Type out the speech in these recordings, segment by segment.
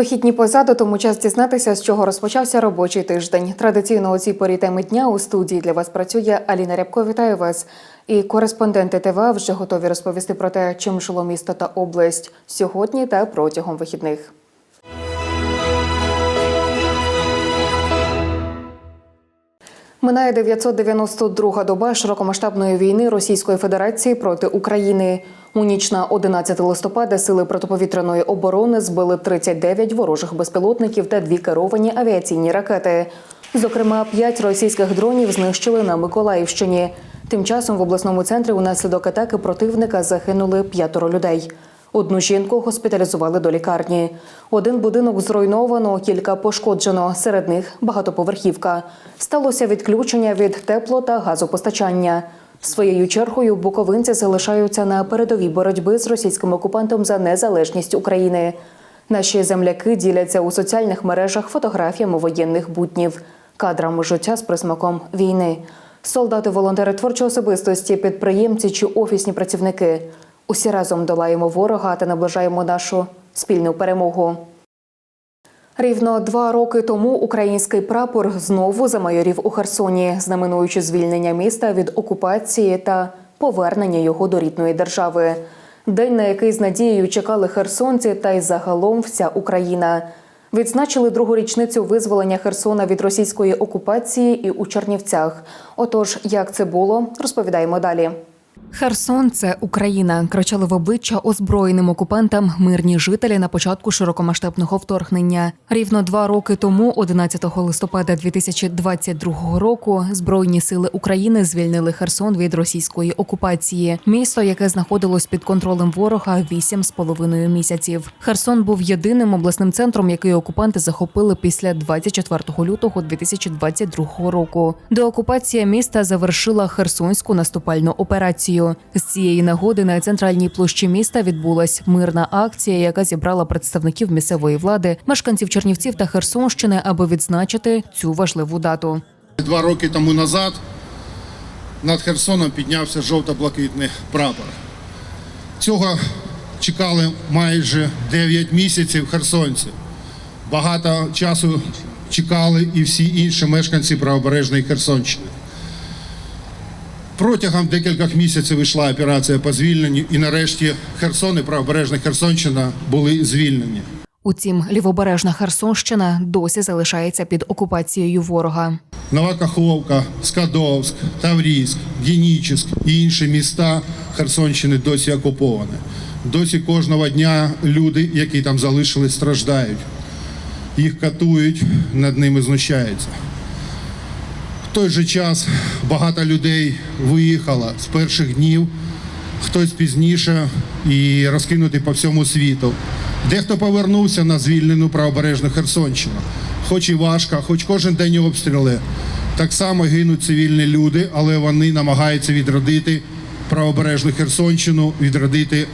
Вихідні позаду, тому час дізнатися, з чого розпочався робочий тиждень. Традиційно у цій порі теми дня у студії для вас працює Аліна Рябко. Вітаю вас. І кореспонденти ТВА вже готові розповісти про те, чим жило місто та область сьогодні та протягом вихідних. Минає 992 доба широкомасштабної війни Російської Федерації проти України. У ніч на 11 листопада сили протиповітряної оборони збили 39 ворожих безпілотників та дві керовані авіаційні ракети. Зокрема, п'ять російських дронів знищили на Миколаївщині. Тим часом в обласному центрі унаслідок атаки противника загинули п'ятеро людей. Одну жінку госпіталізували до лікарні. Один будинок зруйновано, кілька пошкоджено. Серед них багатоповерхівка. Сталося відключення від тепло та газопостачання. Своєю чергою буковинці залишаються на передовій боротьби з російським окупантом за незалежність України. Наші земляки діляться у соціальних мережах фотографіями воєнних буднів, кадрами життя з присмаком війни. Солдати, волонтери творчої особистості, підприємці чи офісні працівники. Усі разом долаємо ворога та наближаємо нашу спільну перемогу. Рівно два роки тому український прапор знову замайорів у Херсоні, знаменуючи звільнення міста від окупації та повернення його до рідної держави. День, на який з надією чекали херсонці, та й загалом вся Україна. Відзначили другу річницю визволення Херсона від російської окупації і у Чернівцях. Отож, як це було, розповідаємо далі. Херсон це Україна. Кричали в обличчя озброєним окупантам мирні жителі на початку широкомасштабного вторгнення. Рівно два роки тому, 11 листопада 2022 року, збройні сили України звільнили Херсон від російської окупації. Місто, яке знаходилось під контролем ворога вісім з половиною місяців. Херсон був єдиним обласним центром, який окупанти захопили після 24 лютого 2022 року. Деокупація міста завершила Херсонську наступальну операцію. З цієї нагоди на центральній площі міста відбулась мирна акція, яка зібрала представників місцевої влади, мешканців Чернівців та Херсонщини, аби відзначити цю важливу дату. Два роки тому назад над Херсоном піднявся жовто-блакитний прапор. Цього чекали майже 9 місяців херсонці. Багато часу чекали і всі інші мешканці правобережної Херсонщини. Протягом декількох місяців йшла операція по звільненню, і нарешті Херсон і правобережна Херсонщина були звільнені. Утім, лівобережна Херсонщина досі залишається під окупацією ворога. Нова Каховка, Скадовськ, Таврійськ, Генічеськ і інші міста Херсонщини досі окуповані. Досі кожного дня люди, які там залишились, страждають. Їх катують, над ними знущаються. Той же час багато людей виїхало з перших днів, хтось пізніше і розкинутий по всьому світу. Дехто повернувся на звільнену правобережну Херсонщину. Хоч і важко, хоч кожен день обстріли. Так само гинуть цивільні люди, але вони намагаються відродити правобережну Херсонщину, відродити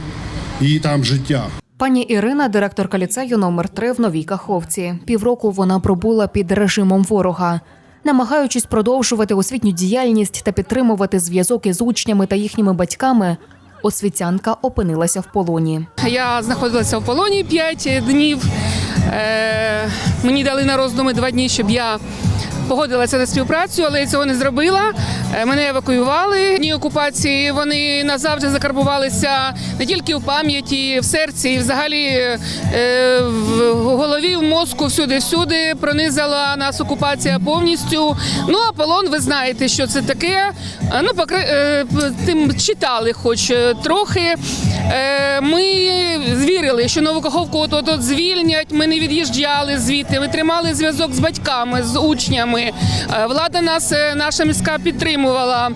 її там життя. Пані Ірина, директорка ліцею номер 3 в Новій Каховці. Півроку вона пробула під режимом ворога. Намагаючись продовжувати освітню діяльність та підтримувати зв'язок із учнями та їхніми батьками, освітянка опинилася в полоні. Я знаходилася в полоні 5 днів. Е, мені дали на роздуми два дні, щоб я погодилася на співпрацю, але я цього не зробила. Е, мене евакуювали. Дні окупації вони назавжди закарбувалися не тільки в пам'яті, в серці, і взагалі е, в голові, в мозку, всюди-всюди пронизала нас окупація повністю. Ну а полон, ви знаєте, що це таке. Е, Ну, покри... тим читали, хоч трохи. Ми вірили, що нову каховку от от звільнять. Ми не від'їжджали звідти. Ми тримали зв'язок з батьками, з учнями. Влада нас, наша міська підтримувала.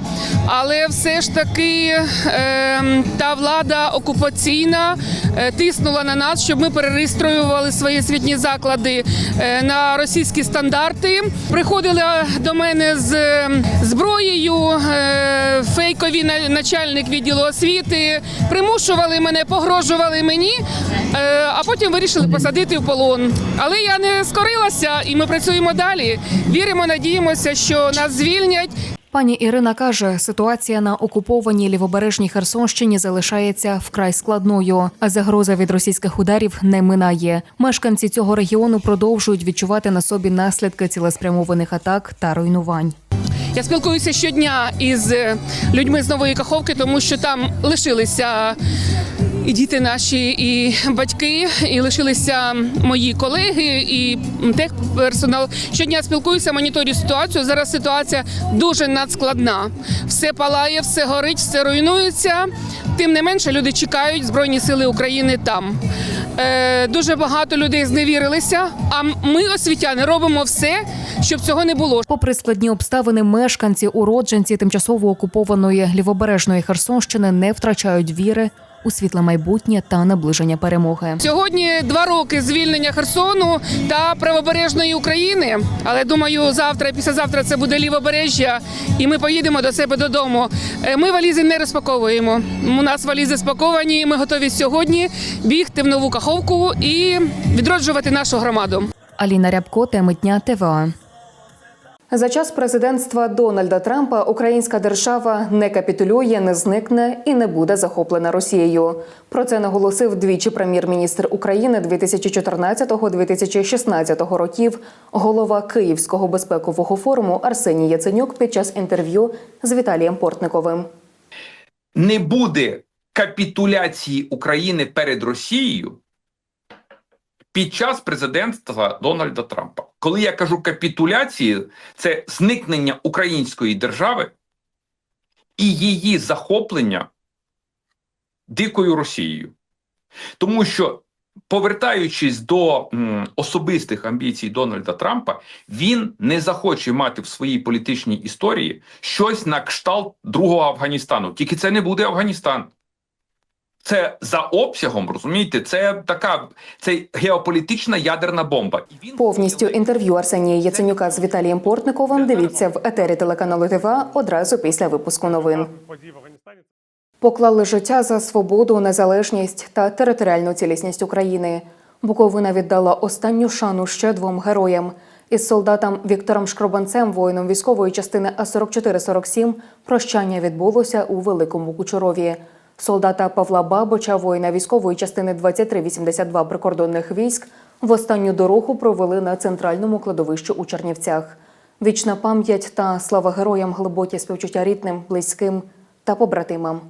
Але все ж таки е, та влада окупаційна е, тиснула на нас, щоб ми перереєструювали свої освітні заклади е, на російські стандарти. Приходили до мене з е, зброєю, е, фейкові начальник відділу освіти, примушували мене, погрожували мені, е, а потім вирішили посадити в полон. Але я не скорилася, і ми працюємо далі. Віримо, надіємося, що нас звільнять. Пані Ірина каже, ситуація на окупованій лівобережній Херсонщині залишається вкрай складною, а загроза від російських ударів не минає. Мешканці цього регіону продовжують відчувати на собі наслідки цілеспрямованих атак та руйнувань. Я спілкуюся щодня із е, людьми з нової каховки, тому що там лишилися і діти наші, і батьки, і лишилися мої колеги, і техперсонал. Щодня спілкуюся, моніторю ситуацію. Зараз ситуація дуже надскладна. Все палає, все горить, все руйнується. Тим не менше, люди чекають Збройні сили України там. Е, дуже багато людей зневірилися. А ми, освітяни, робимо все, щоб цього не було. Попри складні обставини, мешканці, уродженці тимчасово окупованої лівобережної Херсонщини не втрачають віри у світле майбутнє та наближення перемоги. Сьогодні два роки звільнення Херсону та правобережної України. Але думаю, завтра і післязавтра це буде лівобережжя, і ми поїдемо до себе додому. Е, Ми валізи не розпаковуємо. У нас валізи спаковані. і Ми готові сьогодні бігти в нову каховку і відроджувати нашу громаду. Аліна Рябко, теми дня ТВА. За час президентства Дональда Трампа українська держава не капітулює, не зникне і не буде захоплена Росією. Про це наголосив двічі прем'єр-міністр України 2014-2016 років, голова Київського безпекового форуму Арсеній Яценюк під час інтерв'ю з Віталієм Портниковим. не буде капітуляції України перед Росією під час президентства Дональда Трампа. Коли я кажу капітуляції, це зникнення української держави і її захоплення дикою Росією. Тому що, повертаючись до м, особистих амбіцій Дональда Трампа, він не захоче мати в своїй політичній історії щось на кшталт другого Афганістану. Тільки це не буде Афганістан. Це за обсягом, розумієте, це така це геополітична ядерна бомба. І він Повністю інтерв'ю Арсенія Яценюка з Віталієм Портниковим дивіться в етері телеканалу ТВА одразу після випуску новин. Поклали життя за свободу, незалежність та територіальну цілісність України. Буковина віддала останню шану ще двом героям. Із солдатом Віктором Шкробанцем, воїном військової частини А4447, прощання відбулося у Великому Кучурові. Солдата Павла Бабоча, воїна військової частини 2382 прикордонних військ, в останню дорогу провели на центральному кладовищі у Чернівцях. Вічна пам'ять та слава героям, глибокі співчуття рідним, близьким та побратимам.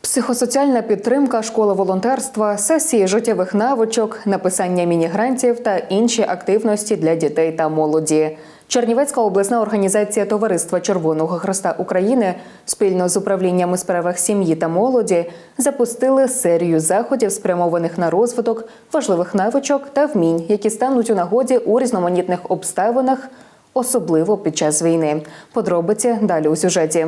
Психосоціальна підтримка, школа волонтерства, сесії життєвих навичок, написання міні-грантів та інші активності для дітей та молоді. Чернівецька обласна організація Товариства Червоного Хреста України спільно з управліннями справах сім'ї та молоді запустили серію заходів, спрямованих на розвиток важливих навичок та вмінь, які стануть у нагоді у різноманітних обставинах, особливо під час війни. Подробиці далі у сюжеті.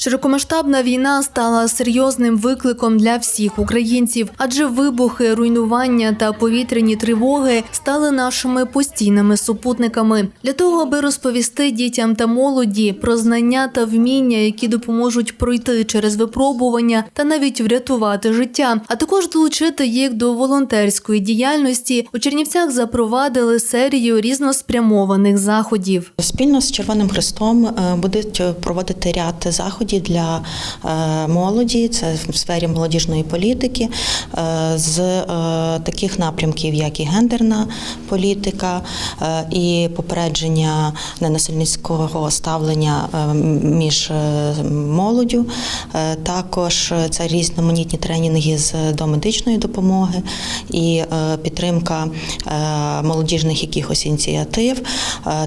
Широкомасштабна війна стала серйозним викликом для всіх українців, адже вибухи, руйнування та повітряні тривоги стали нашими постійними супутниками. Для того, аби розповісти дітям та молоді про знання та вміння, які допоможуть пройти через випробування та навіть врятувати життя, а також долучити їх до волонтерської діяльності, у Чернівцях запровадили серію різноспрямованих заходів. Спільно з Червоним Хрестом е, будуть проводити ряд заходів для е, молоді, це в сфері молодіжної політики, е, з е, таких напрямків, як і гендерна політика, і попередження ненасильницького ставлення між молоддю. Також це різноманітні тренінги з домедичної допомоги і підтримка молодіжних якихось ініціатив,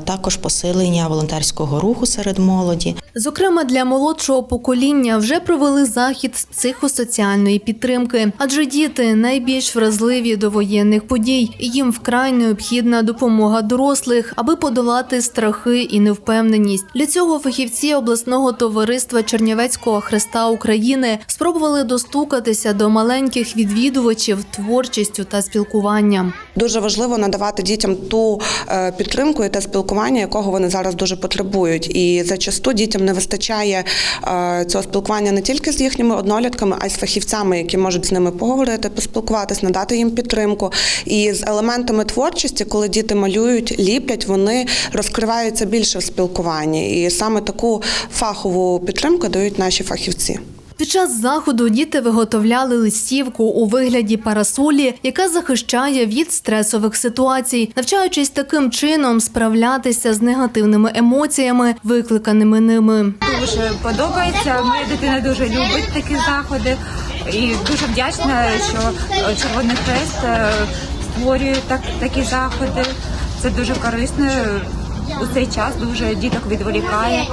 також посилення волонтерського руху серед молоді. Зокрема, для молодшого покоління вже провели захід з психосоціальної підтримки, адже діти найбільш вразливі до воєнних подій, і їм вкрай необхідна допомога дорослих, аби подолати страхи і невпевненість. Для цього фахівці обласного товариства Чернівецького хреста України спробували достукатися до маленьких відвідувачів творчістю та спілкуванням. Дуже важливо надавати дітям ту е, підтримку і те спілкування, якого вони зараз дуже потребують. І зачасту дітям не вистачає е, цього спілкування не тільки з їхніми однолітками, а й з фахівцями, які можуть з ними поговорити, поспілкуватись, надати їм підтримку. І з елементами творчості, коли діти малюють, ліплять, вони розкриваються більше в спілкуванні. І саме таку фахову підтримку дають наші фахівці. Під час заходу діти виготовляли листівку у вигляді парасолі, яка захищає від стресових ситуацій, навчаючись таким чином справлятися з негативними емоціями, викликаними ними. дуже подобається. Моя дитина дуже любить такі заходи і дуже вдячна, що е, Червоний Хрест е, створює так, такі заходи. Це дуже корисно. У цей час дуже діток відволікає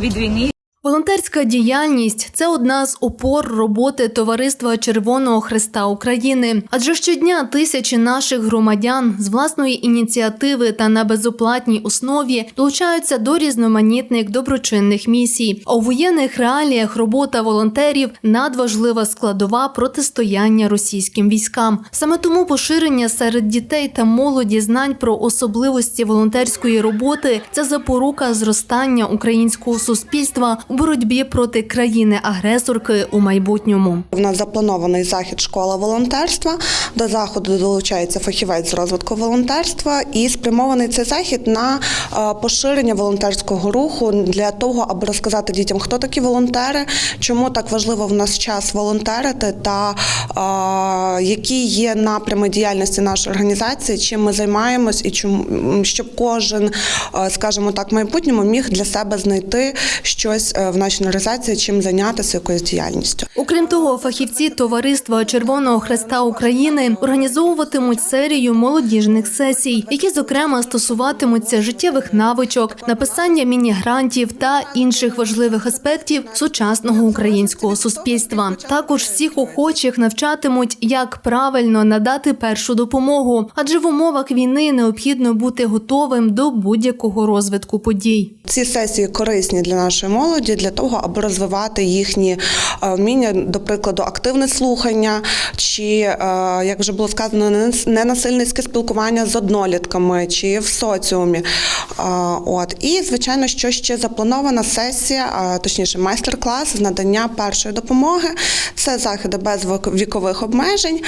від війни. Волонтерська діяльність це одна з опор роботи Товариства Червоного Христа України. Адже щодня тисячі наших громадян з власної ініціативи та на безоплатній основі долучаються до різноманітних доброчинних місій. У воєнних реаліях робота волонтерів надважлива складова протистояння російським військам. Саме тому поширення серед дітей та молоді знань про особливості волонтерської роботи це запорука зростання українського суспільства боротьбі проти країни-агресорки у майбутньому. У нас запланований захід школа волонтерства. До заходу долучається фахівець з розвитку волонтерства і спрямований цей захід на е, поширення волонтерського руху для того, аби розказати дітям, хто такі волонтери, чому так важливо в нас час волонтерити, та е, які є напрями діяльності нашої організації, чим ми займаємось, і чому щоб кожен, е, скажімо так, в майбутньому міг для себе знайти щось в нашій організації, чим зайнятися якоюсь діяльністю. Окрім того, фахівці товариства Червоного Хреста України організовуватимуть серію молодіжних сесій, які зокрема стосуватимуться життєвих навичок, написання міні-грантів та інших важливих аспектів сучасного українського суспільства. Також всіх охочих навчатимуть, як правильно надати першу допомогу, адже в умовах війни необхідно бути готовим до будь-якого розвитку подій. Ці сесії корисні для нашої молоді для того, аби розвивати їхні е, вміння, до прикладу, активне слухання, чи е, як вже було сказано, ненасильницьке спілкування з однолітками чи в соціумі. Е, От і звичайно, що ще запланована сесія, точніше, майстер-клас з надання першої допомоги. Це заходи без вікових обмежень.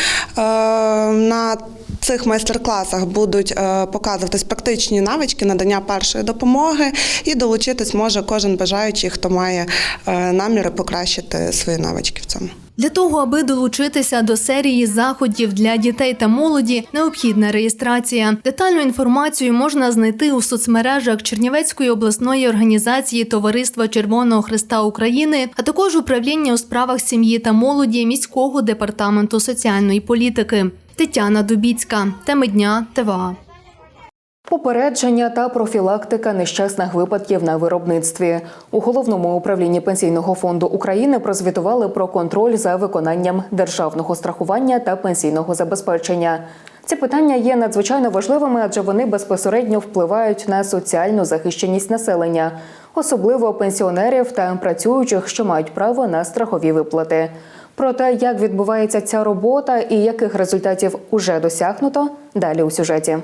На цих майстер-класах будуть е, показуватись практичні навички надання першої допомоги, і долучитись може кожен бажаючий, хто має е, наміри покращити свої навички в цьому. Для того, аби долучитися до серії заходів для дітей та молоді, необхідна реєстрація. Детальну інформацію можна знайти у соцмережах Чернівецької обласної організації Товариства Червоного Христа України, а також управління у справах сім'ї та молоді міського департаменту соціальної політики. Тетяна Дубіцька, теми дня ТВА. Попередження та профілактика нещасних випадків на виробництві у головному управлінні пенсійного фонду України прозвітували про контроль за виконанням державного страхування та пенсійного забезпечення. Ці питання є надзвичайно важливими, адже вони безпосередньо впливають на соціальну захищеність населення, особливо пенсіонерів та працюючих, що мають право на страхові виплати. Про те, як відбувається ця робота і яких результатів уже досягнуто, далі у сюжеті.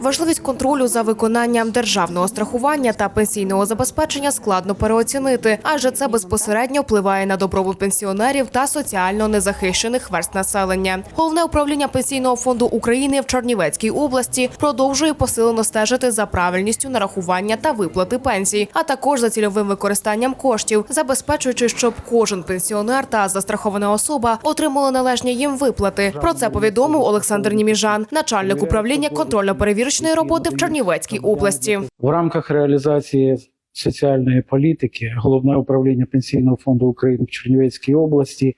Важливість контролю за виконанням державного страхування та пенсійного забезпечення складно переоцінити, адже це безпосередньо впливає на добробут пенсіонерів та соціально незахищених верст населення. Головне управління пенсійного фонду України в Чернівецькій області продовжує посилено стежити за правильністю нарахування та виплати пенсій, а також за цільовим використанням коштів, забезпечуючи, щоб кожен пенсіонер та застрахована особа отримали належні їм виплати. Про це повідомив Олександр Німіжан, начальник управління контрольно-перевірочної роботи в Чернівецькій області. В рамках реалізації соціальної політики головне управління пенсійного фонду України в Чернівецькій області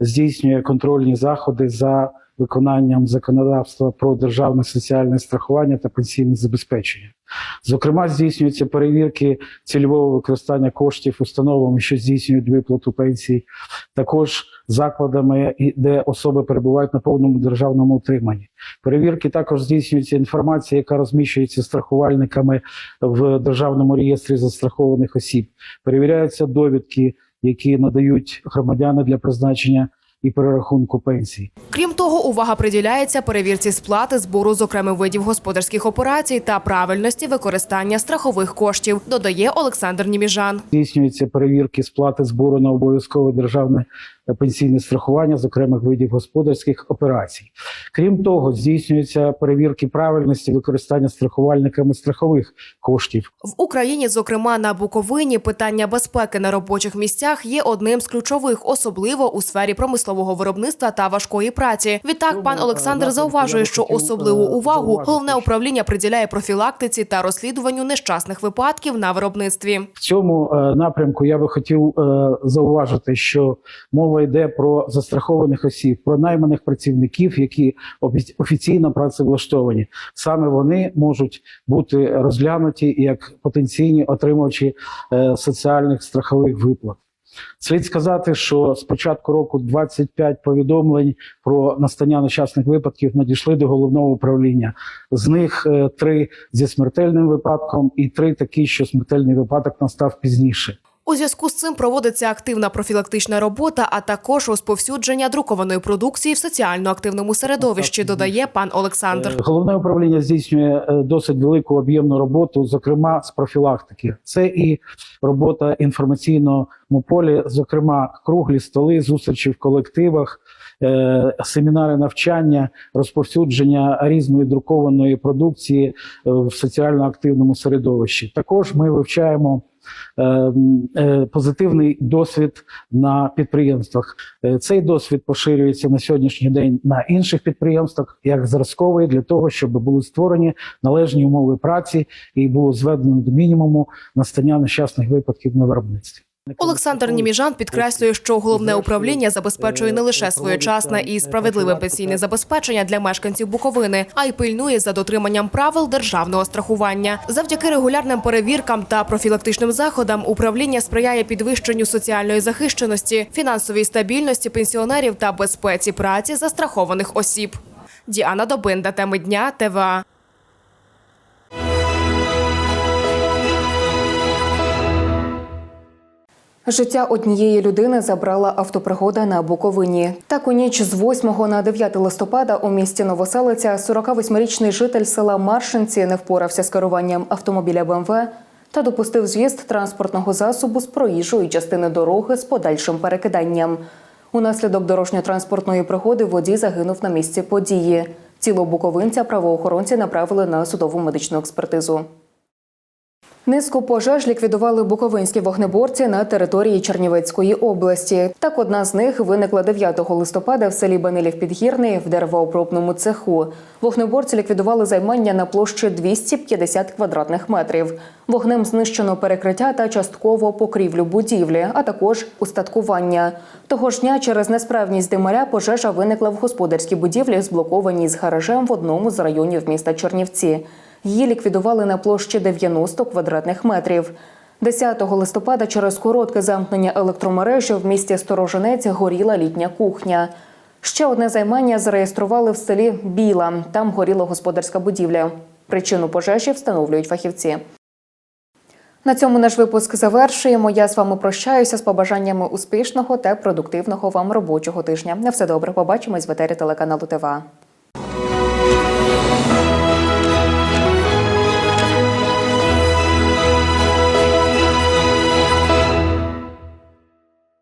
здійснює контрольні заходи за виконанням законодавства про державне соціальне страхування та пенсійне забезпечення. Зокрема, здійснюються перевірки цільового використання коштів установами, що здійснюють виплату пенсій, також закладами, де особи перебувають на повному державному утриманні. Перевірки також здійснюється інформація, яка розміщується страхувальниками в державному реєстрі застрахованих осіб. Перевіряються довідки, які надають громадяни для призначення і перерахунку пенсій. Крім того, увага приділяється перевірці сплати збору з окремих видів господарських операцій та правильності використання страхових коштів, додає Олександр Німіжан. Здійснюються перевірки сплати збору на обов'язкове державне пенсійне страхування з окремих видів господарських операцій. Крім того, здійснюються перевірки правильності використання страхувальниками страхових коштів. В Україні, зокрема на Буковині, питання безпеки на робочих місцях є одним з ключових, особливо у сфері промислового виробництва та важкої праці. Відтак, пан Олександр зауважує, що особливу увагу головне управління приділяє профілактиці та розслідуванню нещасних випадків на виробництві. В цьому е, напрямку я би хотів е, зауважити, що мова йде про застрахованих осіб, про найманих працівників, які офі- офіційно працевлаштовані. Саме вони можуть бути розглянуті як потенційні отримувачі е, соціальних страхових виплат. Слід сказати, що з початку року 25 повідомлень про настання нещасних випадків надійшли до головного управління. З них е, три зі смертельним випадком, і три такі, що смертельний випадок настав пізніше. У зв'язку з цим проводиться активна профілактична робота, а також розповсюдження друкованої продукції в соціально активному середовищі, додає пан Олександр. Е, Головне управління здійснює е, досить велику об'ємну роботу, зокрема з профілактики. Це і робота інформаційному полі, зокрема круглі столи, зустрічі в колективах, семінари навчання, розповсюдження різної друкованої продукції е, в соціально активному середовищі. Також ми вивчаємо. е, е, Позитивний досвід на підприємствах. Е, Цей досвід поширюється на сьогоднішній день на інших підприємствах як зразковий для того, щоб були створені належні умови праці і було зведено до мінімуму настання нещасних випадків на виробництві. Олександр Німіжан підкреслює, що головне управління забезпечує не лише своєчасне і справедливе пенсійне забезпечення для мешканців Буковини, а й пильнує за дотриманням правил державного страхування. Завдяки регулярним перевіркам та профілактичним заходам управління сприяє підвищенню соціальної захищеності, фінансовій стабільності пенсіонерів та безпеці праці застрахованих осіб. Діана Добинда, теми дня ТВА. Життя однієї людини забрала автопригода на Буковині. Так у ніч з 8 на 9 листопада у місті Новоселиця 48-річний житель села Маршинці не впорався з керуванням автомобіля БМВ та допустив з'їзд транспортного засобу з проїжджої частини дороги з подальшим перекиданням. Унаслідок дорожньо-транспортної пригоди водій загинув на місці події. Тіло буковинця правоохоронці направили на судову медичну експертизу. Низку пожеж ліквідували буковинські вогнеборці на території Чернівецької області. Так, одна з них виникла 9 листопада в селі Банилів Підгірний в деревообробному цеху. Вогнеборці ліквідували займання на площі 250 квадратних метрів. Вогнем знищено перекриття та частково покрівлю будівлі, а також устаткування. Того ж дня через несправність димаря пожежа виникла в господарській будівлі, зблокованій з гаражем в одному з районів міста Чернівці. Її ліквідували на площі 90 квадратних метрів. 10 листопада через коротке замкнення електромережі в місті Сторожинець горіла літня кухня. Ще одне займання зареєстрували в селі Біла. Там горіла господарська будівля. Причину пожежі встановлюють фахівці. На цьому наш випуск завершуємо. Я з вами прощаюся з побажаннями успішного та продуктивного вам робочого тижня. На все добре. Побачимось в етері телеканалу ТВА.